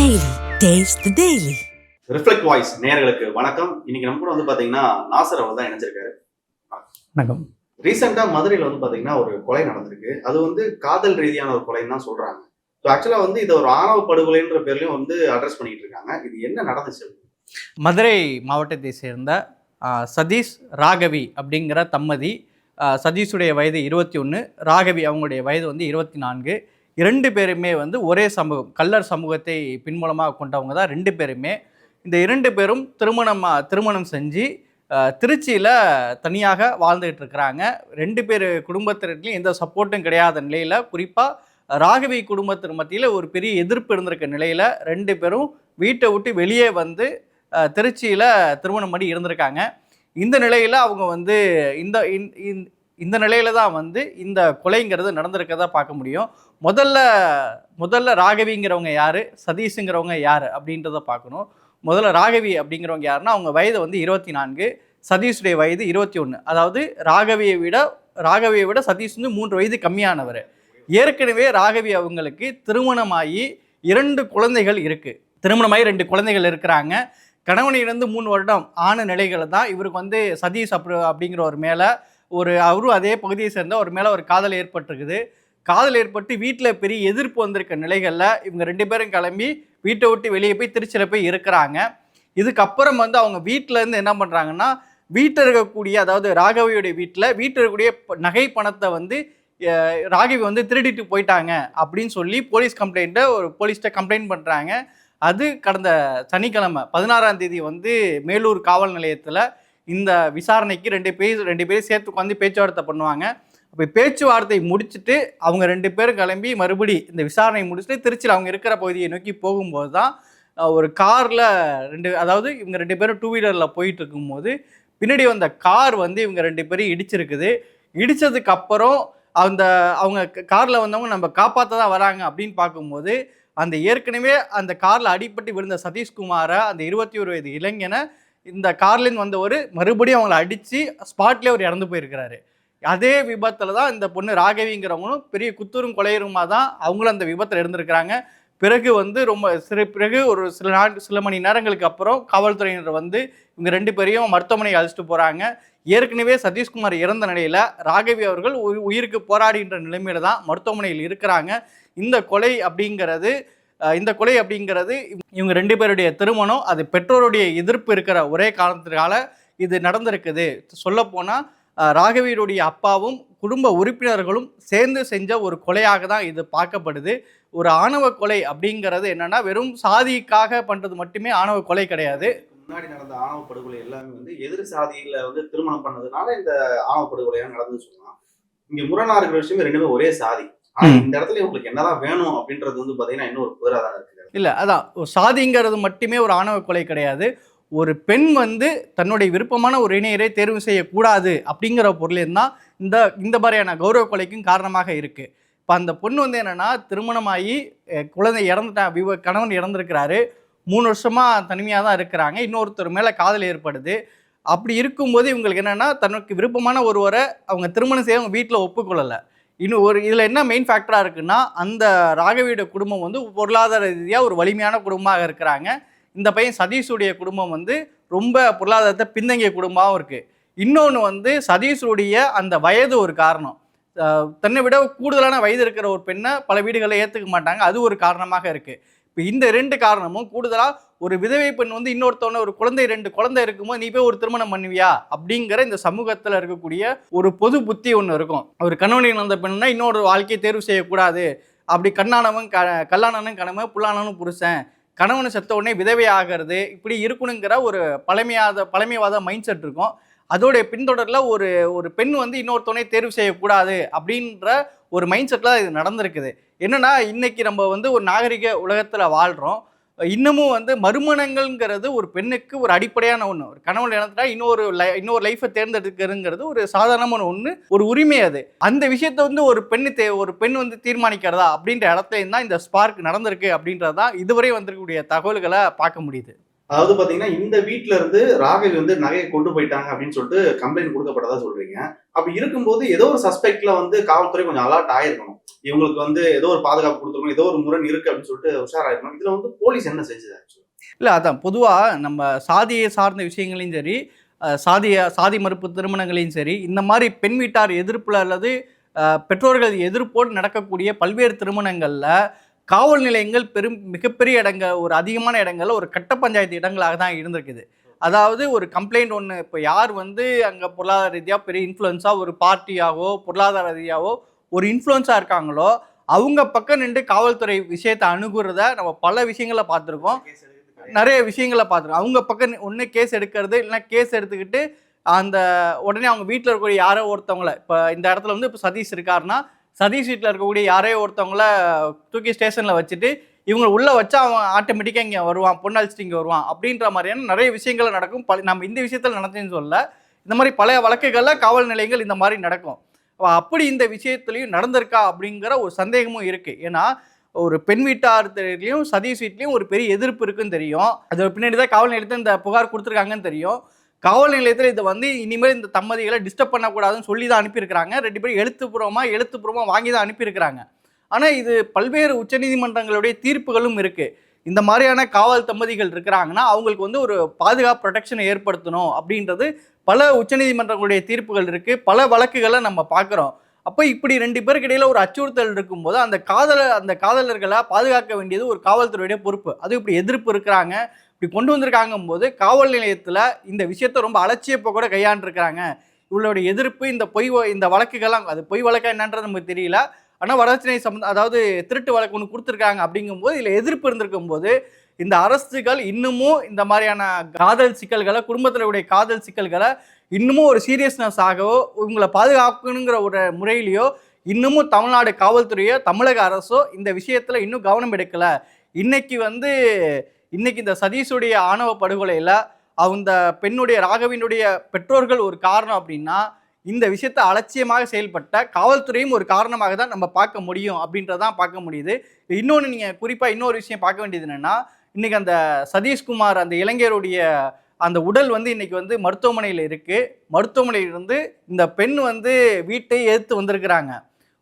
Daily. Taste the Daily. Reflect voice நேயர்களுக்கு வணக்கம். இன்னைக்கு நம்ம கூட வந்து பாத்தீங்கன்னா நாசர் அவர் தான் இணைஞ்சிருக்காரு. வணக்கம். ரீசெண்டா மதுரையில வந்து பாத்தீங்கன்னா ஒரு கொலை நடந்திருக்கு. அது வந்து காதல் ரீதியான ஒரு கொலைன்னு தான் சொல்றாங்க. ஸோ ஆக்சுவலா வந்து இதை ஒரு ஆணவ படுகொலைன்ற பேர்லயும் வந்து அட்ரஸ் பண்ணிட்டு இருக்காங்க. இது என்ன நடந்துச்சு? மதுரை மாவட்டத்தை சேர்ந்த சதீஷ் ராகவி அப்படிங்கிற தம்பதி ஆ, சதீஷுடைய வயது இருபத்தி ஒன்று ராகவி அவங்களுடைய வயது வந்து இருபத்தி நான்கு. இரண்டு பேருமே வந்து ஒரே சமூகம் கல்லர் சமூகத்தை பின்மூலமாக கொண்டவங்க தான் ரெண்டு பேருமே. இந்த இரண்டு பேரும் திருமணம் திருமணம் செஞ்சு திருச்சியில் தனியாக வாழ்ந்துகிட்டு இருக்கிறாங்க. ரெண்டு பேர் குடும்பத்தினர்லையும் எந்த சப்போர்ட்டும் கிடையாத நிலையில் குறிப்பாக ராகவி குடும்பத்தின் மத்தியில் ஒரு பெரிய எதிர்ப்பு இருந்திருக்க நிலையில் ரெண்டு பேரும் வீட்டை விட்டு வெளியே வந்து திருச்சியில் திருமணம் பண்ணி இருந்திருக்காங்க. இந்த நிலையில் அவங்க வந்து இந்த இந்த- நிலையில தான் வந்து இந்த கொலைங்கிறது நடந்திருக்கதா பார்க்க முடியும். முதல்ல முதல்ல ராகவிங்கிறவங்க யார்? சதீஷுங்கிறவங்க யார்? அப்படின்றத பார்க்கணும். முதல்ல ராகவி அப்படிங்கிறவங்க யாருன்னா அவங்க வயது வந்து இருபத்தி நான்கு சதீஷுடைய வயது இருபத்தி ஒன்று அதாவது ராகவியை விட ராகவியை விட சதீஷ் வந்து மூன்று வயது கம்மியானவர். ஏற்கனவே ராகவி அவங்களுக்கு திருமணமாகி இரண்டு குழந்தைகள் இருக்குது திருமணமாகி ரெண்டு குழந்தைகள் இருக்கிறாங்க. கணவனை இழந்து மூணு வருடம் ஆன நிலைகளை தான் இவருக்கு வந்து சதீஷ் அப்படி அப்படிங்கிற ஒரு மேலே ஒரு அவரும் அதே பகுதியை சேர்ந்த ஒரு மேலே ஒரு காதல் ஏற்பட்டிருக்குது. காதல் ஏற்பட்டு வீட்டில் பெரிய எதிர்ப்பு வந்திருக்க நிலைகளில் இவங்க ரெண்டு பேரும் கிளம்பி வீட்டை விட்டு வெளியே போய் திருச்சியில் போய் இருக்கிறாங்க. இதுக்கப்புறம் வந்து அவங்க வீட்டில் இருந்து என்ன பண்ணுறாங்கன்னா வீட்டில் இருக்கக்கூடிய அதாவது ராகவியுடைய வீட்டில் வீட்டில் இருக்கக்கூடிய நகை பணத்தை வந்து ராகவி வந்து திருடிட்டு போயிட்டாங்க அப்படின்னு சொல்லி போலீஸ் கம்ப்ளைண்ட்டை ஒரு போலீஸ்கிட்ட கம்ப்ளைண்ட் பண்ணுறாங்க அது கடந்த சனிக்கிழமை பதினாறாம் தேதி வந்து மேலூர் காவல் நிலையத்தில் இந்த விசாரணைக்கு ரெண்டு பேர் ரெண்டு பேரும் சேர்த்து உட்காந்து பேச்சுவார்த்தை பண்ணுவாங்க. அப்போ பேச்சுவார்த்தை முடிச்சுட்டு அவங்க ரெண்டு பேரும் கிளம்பி மறுபடி இந்த விசாரணை முடிச்சுட்டு திருச்சியில் அவங்க இருக்கிற பகுதியை நோக்கி போகும்போது தான் ஒரு காரில் ரெண்டு அதாவது இவங்க ரெண்டு பேரும் டூ வீலரில் போயிட்டு இருக்கும்போது பின்னாடி வந்த கார் வந்து இவங்க ரெண்டு பேரும் இடிச்சிருக்குது. இடித்ததுக்கப்புறம் அந்த அவங்க காரில் வந்தவங்க நம்ம காப்பாற்ற தான் வராங்க அப்படின்னு பார்க்கும்போது அந்த ஏற்கனவே அந்த காரில் அடிபட்டு விழுந்த சதீஷ்குமாரை அந்த இருபத்தி ஒரு வயது இளைஞனை இந்த கார்லேருந்து வந்தவர் மறுபடியும் அவங்கள அடித்து ஸ்பாட்லேயே அவர் இறந்து போயிருக்கிறாரு. அதே விபத்தில் தான் இந்த பொண்ணு ராகவிங்கிறவங்களும் பெரிய குத்தூரும் கொலையருமா தான் அவங்களும் அந்த விபத்தில் இருந்திருக்கிறாங்க. பிறகு வந்து ரொம்ப சிறு பிறகு ஒரு சில நாள் சில மணி நேரங்களுக்கு அப்புறம் காவல்துறையினர் வந்து இவங்க ரெண்டு பேரையும் மருத்துவமனைக்கு அழைச்சிட்டு போகிறாங்க ஏற்கனவே சதீஷ்குமார் இறந்த நிலையில் ராகவி அவர்கள் உயிருக்கு போராடுகின்ற நிலைமையில தான் மருத்துவமனையில் இருக்கிறாங்க. இந்த கொலை அப்படிங்கிறது இந்த கொலை அப்படிங்கிறது இவங்க ரெண்டு பேருடைய திருமணம் அது பெற்றோருடைய எதிர்ப்பு இருக்கிற ஒரே காரணத்தினால இது நடந்திருக்குது. சொல்லப்போனால் ராகவியருடைய அப்பாவும் குடும்ப உறுப்பினர்களும் சேர்ந்து செஞ்ச ஒரு கொலையாக தான் இது பார்க்கப்படுது. ஒரு ஆணவ கொலை அப்படிங்கிறது என்னன்னா வெறும் சாதிக்காக பண்றது மட்டுமே ஆணவ கொலை கிடையாது. முன்னாடி நடந்த ஆணவ படுகொலை எல்லாமே வந்து எதிர் சாதியில் வந்து திருமணம் பண்ணதுனால இந்த ஆணவ படுகொலையாக நடந்து சொல்லலாம். இங்கே முரணா இருக்கிற ரெண்டுமே ஒரே சாதி. இந்த இடத்துல உங்களுக்கு என்னதான் வேணும் அப்படின்றது வந்து பாத்தீங்கன்னா இன்னும் ஒரு புதிரா தான் இருக்கு. இல்லை அதான் சாதிங்கிறது மட்டுமே ஒரு ஆணவ கொலை கிடையாது. ஒரு பெண் வந்து தன்னுடைய விருப்பமான ஒரு இணையரை தேர்வு செய்யக்கூடாது அப்படிங்கிற பொருள் தான் இந்த இந்த மாதிரியான கௌரவ கொலைக்கும் காரணமாக இருக்கு. இப்போ அந்த பொண்ணு வந்து என்னன்னா திருமணமாகி குழந்தை இறந்துட்டா விவ கணவன் இறந்துருக்கிறாரு. மூணு வருஷமா தனிமையாக தான் இருக்கிறாங்க. இன்னொருத்தர் மேலே காதல் ஏற்படுது. அப்படி இருக்கும்போது இவங்களுக்கு என்னன்னா தனக்கு விருப்பமான ஒருவரை அவங்க திருமணம் செய்ய அவங்க வீட்டில் ஒப்புக்கொள்ளலை. இன்னும் ஒரு இதில் என்ன மெயின் ஃபேக்டராக இருக்குன்னா அந்த ராகவியோட குடும்பம் வந்து பொருளாதார ரீதியாக ஒரு வலிமையான குடும்பமாக இருக்கிறாங்க. இந்த பையன் சதீஷுடைய குடும்பம் வந்து ரொம்ப பொருளாதாரத்தை பின்தங்கிய குடும்பமாகவும் இருக்குது இன்னொன்று வந்து சதீஷுடைய அந்த வயது ஒரு காரணம். தன்னை விட கூடுதலான வயது இருக்கிற ஒரு பெண்ணை பல வீடுகளில் ஏற்றுக்க மாட்டாங்க. அது ஒரு காரணமாக இருக்குது இப்போ இந்த ரெண்டு காரணமும் கூடுதலாக ஒரு விதவை பெண் வந்து இன்னொருத்தவன ஒரு குழந்தை ரெண்டு குழந்தை இருக்கும்போது நீ போய் ஒரு திருமணம் பண்ணுவியா? அப்படிங்கிற இந்த சமூகத்தில் இருக்கக்கூடிய ஒரு பொது புத்தி ஒன்று இருக்கும். ஒரு கணவனை இழந்த பெண்ணுனா இன்னொரு வாழ்க்கையை தேர்வு செய்யக்கூடாது. அப்படி கண்ணானவன் க கல்லானவன் கணவன் புல்லானவன் புருஷன். கணவனை செத்த உடனே விதவை ஆகிறது இப்படி இருக்கணுங்கிற ஒரு பழமையாத பழமைவாத மைண்ட் செட் இருக்கும். அதோடைய பின்தொடரில் ஒரு ஒரு பெண் வந்து இன்னொருத்தவனை தேர்வு செய்யக்கூடாது அப்படின்ற ஒரு மைண்ட் செட்டில் இது நடந்திருக்குது. என்னன்னா இன்றைக்கி நம்ம வந்து ஒரு நாகரிக உலகத்தில் வாழ்கிறோம் இன்னமும் வந்து மறுமணங்கள்ங்கிறது ஒரு பெண்ணுக்கு ஒரு அடிப்படையான ஒன்று ஒரு கணவன் இழந்துட்டா இன்னொரு லை- இன்னொரு லைஃப்பை தேர்ந்தெடுக்கிறதுங்கிறது ஒரு சாதாரணமான ஒன்று ஒரு உரிமை அது. அந்த விஷயத்தை வந்து ஒரு பெண்ணு தே ஒரு பெண் வந்து தீர்மானிக்கிறதா அப்படின்ற இடத்துல தான் இந்த ஸ்பார்க் நடந்திருக்கு அப்படின்றது தான் இதுவரை வந்திருக்கக்கூடிய தகவல்களை பார்க்க முடியுது. அதாவது பாத்தீங்கன்னா இந்த வீட்டுல இருந்து ராகவி வந்து நகையை கொண்டு போயிட்டாங்க அப்படின்னு சொல்லிட்டு கம்ப்ளைண்ட் கொடுக்கப்பட்டதா சொல்றீங்க. அப்படி இருக்கும்போது ஏதோ ஒரு சஸ்பெக்ட்ல வந்து காவல்துறை கொஞ்சம் அலர்ட் ஆயிருக்கணும். இவங்களுக்கு வந்து ஏதோ ஒரு பாதுகாப்பு கொடுத்துருக்கணும் ஏதோ ஒரு முரண் இருக்கு அப்படின்னு சொல்லிட்டு உஷாராயிருக்கணும். இதுல வந்து போலீஸ் என்ன செஞ்சது actually? இல்லை அதான் பொதுவாக நம்ம சாதியை சார்ந்த விஷயங்களையும் சரி சாதிய சாதி மறுப்பு திருமணங்களையும் சரி இந்த மாதிரி பெண் வீட்டார் எதிர்ப்பில் அல்லது பெற்றோர்கள் எதிர்ப்போடு நடக்கக்கூடிய பல்வேறு திருமணங்களில் காவல் நிலையங்கள் பெரும் மிகப்பெரிய இடங்கள் ஒரு அதிகமான இடங்கள்ல ஒரு கட்ட பஞ்சாயத்து இடங்களாக தான் இருந்திருக்குது. அதாவது ஒரு கம்ப்ளைண்ட் ஒன்று இப்போ யார் வந்து அங்கே பொருளாதார ரீதியாக பெரிய இன்ஃப்ளூயன்ஸாக ஒரு பார்ட்டியாகவோ பொருளாதார ரீதியாகவோ ஒரு இன்ஃப்ளூயன்ஸாக இருக்காங்களோ அவங்க பக்கம் நின்று காவல்துறை விஷயத்தை அணுகுறத நம்ம பல விஷயங்களை பார்த்துருக்கோம். நிறைய விஷயங்களை பார்த்துருக்கோம். அவங்க பக்கம் ஒன்று கேஸ் எடுக்கிறது இல்லைன்னா கேஸ் எடுத்துக்கிட்டு அந்த உடனே அவங்க வீட்டில் இருக்கக்கூடிய யாரோ ஒருத்தவங்கள இப்போ இந்த இடத்துல வந்து இப்போ சதீஷ் இருக்காருன்னா சதீஷ் வீட்டில் இருக்கக்கூடிய யாரையோ ஒருத்தவங்கள தூக்கி ஸ்டேஷனில் வச்சுட்டு இவங்க உள்ளே வச்சா அவன் ஆட்டோமேட்டிக்காக இங்கே வருவான் பொண்ணு அழிச்சிட்டு இங்கே வருவான் அப்படின்ற மாதிரியான நிறைய விஷயங்கள் நடக்கும். பல நம்ம இந்த விஷயத்தில் நடந்தேன்னு சொல்ல இந்த மாதிரி பழைய வழக்குகளில் காவல் நிலையங்கள் இந்த மாதிரி நடக்கும். அப்படி இந்த விஷயத்துலையும் நடந்திருக்கா அப்படிங்கிற ஒரு சந்தேகமும் இருக்குது ஏன்னா ஒரு பெண் வீட்டார்லையும் சதீஷ் வீட்லேயும் ஒரு பெரிய எதிர்ப்பு இருக்குன்னு தெரியும். அது பின்னாடி தான் காவல் நிலையத்தில் இந்த புகார் கொடுத்துருக்காங்கன்னு தெரியும். காவல் நிலையத்தில் இதை வந்து இனிமேல் இந்த தம்பதிகளை டிஸ்டர்ப் பண்ணக்கூடாதுன்னு சொல்லி தான் அனுப்பியிருக்கிறாங்க. ரெண்டு பேரும் எழுத்துப்பூர்வமாக எழுத்துப்பூர்வமாக வாங்கி தான் அனுப்பியிருக்கிறாங்க. ஆனால் இது பல்வேறு உச்சநீதிமன்றங்களுடைய தீர்ப்புகளும் இருக்குது இந்த மாதிரியான காவல் தம்பதிகள் இருக்கிறாங்கன்னா அவங்களுக்கு வந்து ஒரு பாதுகாப்பு ப்ரொடெக்ஷனை ஏற்படுத்தணும் அப்படின்றது பல உச்சநீதிமன்றங்களுடைய தீர்ப்புகள் இருக்குது பல வழக்குகளை நம்ம பார்க்குறோம். அப்போ இப்படி ரெண்டு பேருக்கு இடையில ஒரு அச்சுறுத்தல் இருக்கும்போது அந்த காதல அந்த காதலர்களை பாதுகாக்க வேண்டியது ஒரு காவல்துறையுடைய பொறுப்பு. அது இப்படி எதிர்ப்பு இருக்கிறாங்க. இப்படி கொண்டு வந்திருக்காங்கும் போது காவல் நிலையத்தில் இந்த விஷயத்த ரொம்ப அலட்சியப்போ கூட கையாண்டிருக்கிறாங்க. இவளுடைய எதிர்ப்பு இந்த பொய் வ- இந்த வழக்குகள்லாம் அது பொய் வழக்கா என்னன்றது நமக்கு தெரியல. ஆனால் வரதட்சணை சம்பந்த அதாவது திருட்டு வழக்கு ஒன்று கொடுத்துருக்காங்க அப்படிங்கும்போது இதில் எதிர்ப்பு இருந்திருக்கும் போது இந்த அரசுகள் இன்னமும் இந்த மாதிரியான காதல் சிக்கல்களை குடும்பத்தில் உடைய காதல் சிக்கல்களை இன்னமும் ஒரு சீரியஸ்னஸ் ஆகவோ இவங்களை பாதுகாக்கணுங்கிற ஒரு முறையிலையோ இன்னமும் தமிழ்நாடு காவல்துறையோ தமிழக அரசோ இந்த விஷயத்தில் இன்னும் கவனம் எடுக்கலை. இன்னைக்கு வந்து இன்னைக்கு இந்த சதீஷுடைய ஆணவ படுகொலையில் அந்த பெண்ணுடைய ராகவினுடைய பெற்றோர்கள் ஒரு காரணம் அப்படின்னா இந்த விஷயத்தை அலட்சியமாக செயல்பட்ட காவல்துறையும் ஒரு காரணமாக தான் நம்ம பார்க்க முடியும் அப்படின்றதான் பார்க்க முடியுது. இன்னொன்று நீங்கள் குறிப்பாக இன்னொரு விஷயம் பார்க்க வேண்டியது என்னென்னா இன்றைக்கி அந்த சதீஷ்குமார் அந்த இளைஞருடைய அந்த உடல் வந்து இன்றைக்கி வந்து மருத்துவமனையில் இருக்குது மருத்துவமனையில் இருந்து இந்த பெண் வந்து வீட்டை எதிர்த்து வந்திருக்கிறாங்க.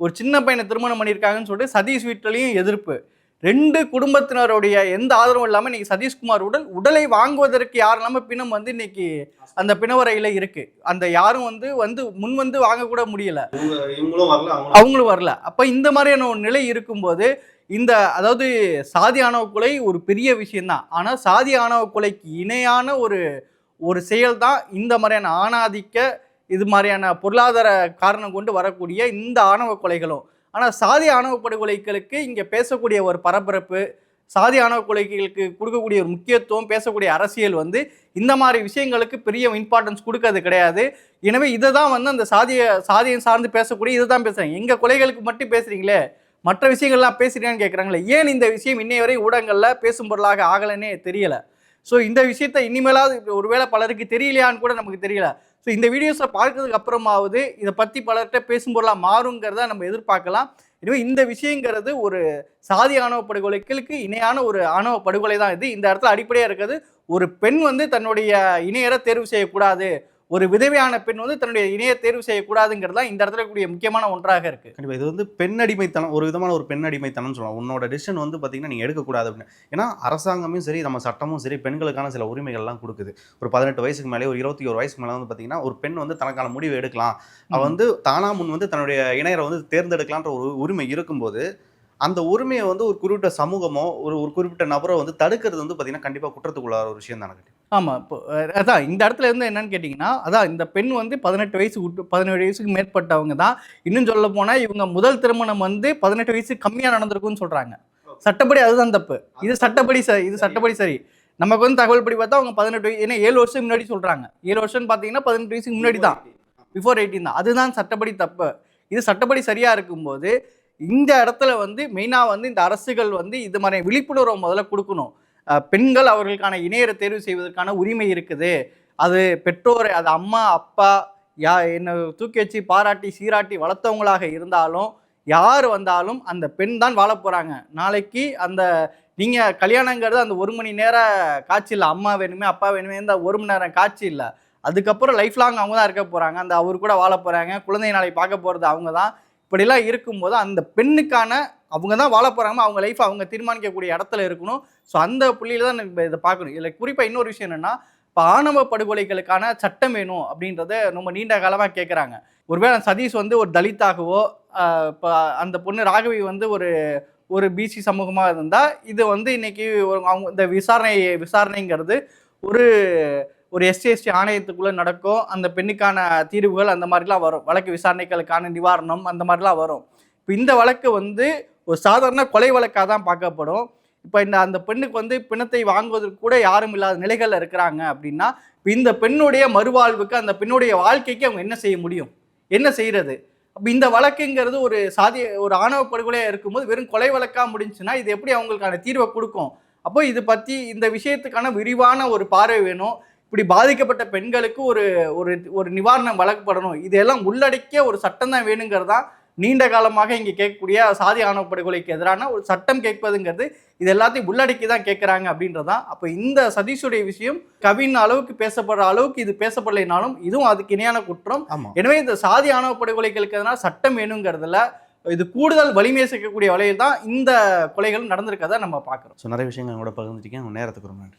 ஒரு சின்ன பையனை திருமணம் பண்ணியிருக்காங்கன்னு சொல்லிட்டு சதீஷ் வீட்டிலையும் எதிர்ப்பு. ரெண்டு குடும்பத்தினருடைய எந்த ஆதரவும் இல்லாமல் இன்னைக்கு சதீஷ்குமார் உடல் உடலை வாங்குவதற்கு யாரும் இல்லாமல் பிணம் வந்து இன்னைக்கு அந்த பிணவரையில் இருக்கு. அந்த யாரும் வந்து வந்து முன் வந்து வாங்கக்கூட முடியல. அவங்களும் வரல. அப்ப இந்த மாதிரியான ஒரு நிலை இருக்கும்போது இந்த அதாவது சாதி ஆணவ கொலை ஒரு பெரிய விஷயம்தான். ஆனா சாதி ஆணவ கொலைக்கு இணையான ஒரு ஒரு செயல் தான் இந்த மாதிரியான ஆணாதிக்க இது மாதிரியான பொருளாதார காரணம் கொண்டு வரக்கூடிய இந்த ஆணவ கொலைகளும். ஆனால் சாதி ஆணவ படுகொலைகளுக்கு இங்கே பேசக்கூடிய ஒரு பரபரப்பு சாதி ஆணவ கொலைகளுக்கு கொடுக்கக்கூடிய ஒரு முக்கியத்துவம் பேசக்கூடிய அரசியல் வந்து இந்த மாதிரி விஷயங்களுக்கு பெரிய இம்பார்ட்டன்ஸ் கொடுக்கறது கிடையாது. எனவே இதை தான் வந்து அந்த சாதிய சாதியம் சார்ந்து பேசக்கூடிய இதை தான் பேசுகிறாங்க எங்கள் கொலைகளுக்கு மட்டும் பேசுகிறீங்களே மற்ற விஷயங்கள்லாம் பேசுகிறீங்கன்னு கேட்குறாங்களே ஏன் இந்த விஷயம் இன்னைய வரை ஊடகங்களில் பேசும் பொருளாக ஆகலைன்னே தெரியலை. ஸோ இந்த விஷயத்த இனிமேலாவது ஒருவேளை பலருக்கு தெரியலையான்னு கூட நமக்கு தெரியல. ஸோ இந்த வீடியோஸை பார்க்கறதுக்கு அப்புறமாவது இதை பற்றி பலர்கிட்ட பேசும் பொருளாக மாறுங்கிறத நம்ம எதிர்பார்க்கலாம். எனவே இந்த விஷயங்கிறது ஒரு சாதி ஆணவ படுகொலைகளுக்கு இணையான ஒரு ஆணவ படுகொலை தான் இது. இந்த இடத்துல அடிப்படையாக இருக்கிறது ஒரு பெண் வந்து தன்னுடைய இணையரை தேர்வு செய்யக்கூடாது. ஒரு விதவையான பெண் வந்து தன்னுடைய இணைய தேர்வு செய்யக்கூடாதுங்கிறது தான் இந்த இடத்துல இருக்கக்கூடிய முக்கியமான ஒன்றாக இருக்கு. கண்டிப்பா இது வந்து பெண் அடிமைத்தனம் ஒரு விதமான ஒரு பெண் அடிமைத்தனம் சொல்லலாம். உன்னோட டிசிஷன் வந்து பாத்தீங்கன்னா நீங்க எடுக்கக்கூடாது அப்படின்னு. ஏன்னா அரசாங்கமும் சரி நம்ம சட்டமும் சரி பெண்களுக்கான சில உரிமைகள்லாம் கொடுக்குது. ஒரு பதினெட்டு வயசுக்கு மேலே ஒரு இருபத்தி ஒரு வயசுக்கு மேலே வந்து பாத்தீங்கன்னா ஒரு பெண் வந்து தனக்கான முடிவு எடுக்கலாம். அவ வந்து தானா முன் வந்து தன்னுடைய இணையரை வந்து தேர்ந்தெடுக்கலான்ற ஒரு உரிமை இருக்கும்போது அந்த உரிமையை வந்து ஒரு குறிப்பிட்ட சமூகமோ ஒரு ஒரு குறிப்பிட்ட நபரோ வந்து தடுக்கிறது வந்து பாத்தீங்கன்னா கண்டிப்பா குற்றத்துக்குள்ளார ஒரு விஷயம் தானே ஆமாம் இப்போ அதான் இந்த இடத்துல இருந்து என்னன்னு கேட்டிங்கன்னா அதான் இந்த பெண் வந்து பதினெட்டு வயசு பதினேழு வயசுக்கு மேற்பட்டவங்க தான். இன்னும் சொல்ல போனால் இவங்க முதல் திருமணம் வந்து பதினெட்டு வயசு கம்மியாக நடந்திருக்குன்னு சொல்கிறாங்க சட்டப்படி அதுதான் தப்பு. இது சட்டப்படி சரி இது சட்டப்படி சரி. நமக்கு வந்து தகவல் படி பார்த்தா அவங்க பதினெட்டு வயசு ஏன்னா ஏழு வருஷம் முன்னாடி சொல்கிறாங்க ஏழு வருஷம் பார்த்தீங்கன்னா பதினெட்டு வயசுக்கு முன்னாடி தான். பிஃபோர் எயிட்டீன் தான். அதுதான் சட்டப்படி தப்பு. இது சட்டப்படி சரியாக இருக்கும்போது இந்த இடத்துல வந்து மெயினாக வந்து இந்த அரசுகள் வந்து இது மாதிரி விழிப்புணர்வை முதல்ல கொடுக்கணும். பெண்கள் அவர்களுக்கான இணையரை தேர்வு செய்வதற்கான உரிமை இருக்குது. அது பெற்றோர் அது அம்மா அப்பா யா என்னை தூக்கி வச்சு பாராட்டி சீராட்டி வளர்த்தவங்களாக இருந்தாலும் யார் வந்தாலும் அந்த பெண் தான் வாழ போகிறாங்க நாளைக்கு அந்த நீங்கள் கல்யாணங்கிறது அந்த ஒரு மணி நேர காட்சி இல்லை. அம்மா வேணுமே அப்பா வேணுமே இந்த ஒரு மணி நேரம் காட்சி இல்லை. அதுக்கப்புறம் லைஃப் லாங் அவங்க தான் இருக்க போகிறாங்க அந்த அவர் கூட வாழ போகிறாங்க குழந்தை நாளை பார்க்க போகிறது அவங்க தான். இப்படிலாம் இருக்கும்போது அந்த பெண்ணுக்கான அவங்க தான் வாழ போகிறாங்க அவங்க லைஃப் அவங்க தீர்மானிக்கக்கூடிய இடத்துல இருக்கணும். ஸோ அந்த புள்ளியில தான் நம்ம இதை பார்க்கணும். இதில் குறிப்பாக இன்னொரு விஷயம் என்னென்னா இப்போ ஆணவ படுகொலைகளுக்கான சட்டம் வேணும் அப்படின்றத ரொம்ப நீண்ட காலமாக கேட்குறாங்க ஒருவேளை சதீஷ் வந்து ஒரு தலித்தாகவோ இப்போ அந்த பொண்ணு ராகவி வந்து ஒரு ஒரு பிசி சமூகமாக இருந்தால் இது வந்து இன்றைக்கி ஒரு அவங்க இந்த விசாரணை விசாரணைங்கிறது ஒரு ஒரு எஸ்டிஎஸ்டி ஆணையத்துக்குள்ளே நடக்கும் அந்த பெண்ணுக்கான தீர்வுகள் அந்த மாதிரிலாம் வரும். வழக்கு விசாரணைகளுக்கான நிவாரணம் அந்த மாதிரிலாம் வரும். இப்போ இந்த வழக்கு வந்து ஒரு சாதாரண கொலை வழக்காக தான் பார்க்கப்படும். இப்போ இந்த அந்த பெண்ணுக்கு வந்து பிணத்தை வாங்குவதற்கு கூட யாரும் இல்லாத நிலைகளில் இருக்கிறாங்க அப்படின்னா இப்போ இந்த பெண்ணுடைய மறுவாழ்வுக்கு அந்த பெண்ணுடைய வாழ்க்கைக்கு அவங்க என்ன செய்ய முடியும்? என்ன செய்கிறது அப்போ இந்த வழக்குங்கிறது ஒரு சாதி ஒரு ஆணவ படுகொலையாக இருக்கும்போது வெறும் கொலை வழக்காக முடிஞ்சுன்னா இது எப்படி அவங்களுக்கான தீர்வை கொடுக்கும்? அப்போ இது பற்றி இந்த விஷயத்துக்கான விரிவான ஒரு பார்வை வேணும். இப்படி பாதிக்கப்பட்ட பெண்களுக்கு ஒரு ஒரு ஒரு நிவாரணம் வழங்கப்படணும். இதெல்லாம் உள்ளடக்கிய ஒரு சட்டம் தான் வேணுங்கிறதா நீண்ட காலமாக இங்கே கேட்கக்கூடிய சாதி ஆணவ படுகொலைக்கு எதிரான ஒரு சட்டம் கேட்பதுங்கிறது இது எல்லாத்தையும் உள்ளடக்கி தான் கேட்குறாங்க அப்படின்றதான் அப்போ இந்த சதீஷுடைய விஷயம் கவின் அளவுக்கு பேசப்படுற அளவுக்கு இது பேசப்படலைனாலும் இதுவும் அதுக்கு இணையான குற்றம். எனவே இந்த சாதி ஆணவ படுகொலைகளுக்கு எதனா சட்டம் வேணுங்கிறதுல இது கூடுதல் வலிமை சேர்க்கக்கூடிய வகையில் தான் இந்த கொலைகள் நடந்திருக்கதை நம்ம பார்க்குறோம். ஸோ நிறைய விஷயங்கள் கூட பகிர்ந்துட்டீங்க. உங்கள் நேரத்துக்கு ரொம்ப நன்றி.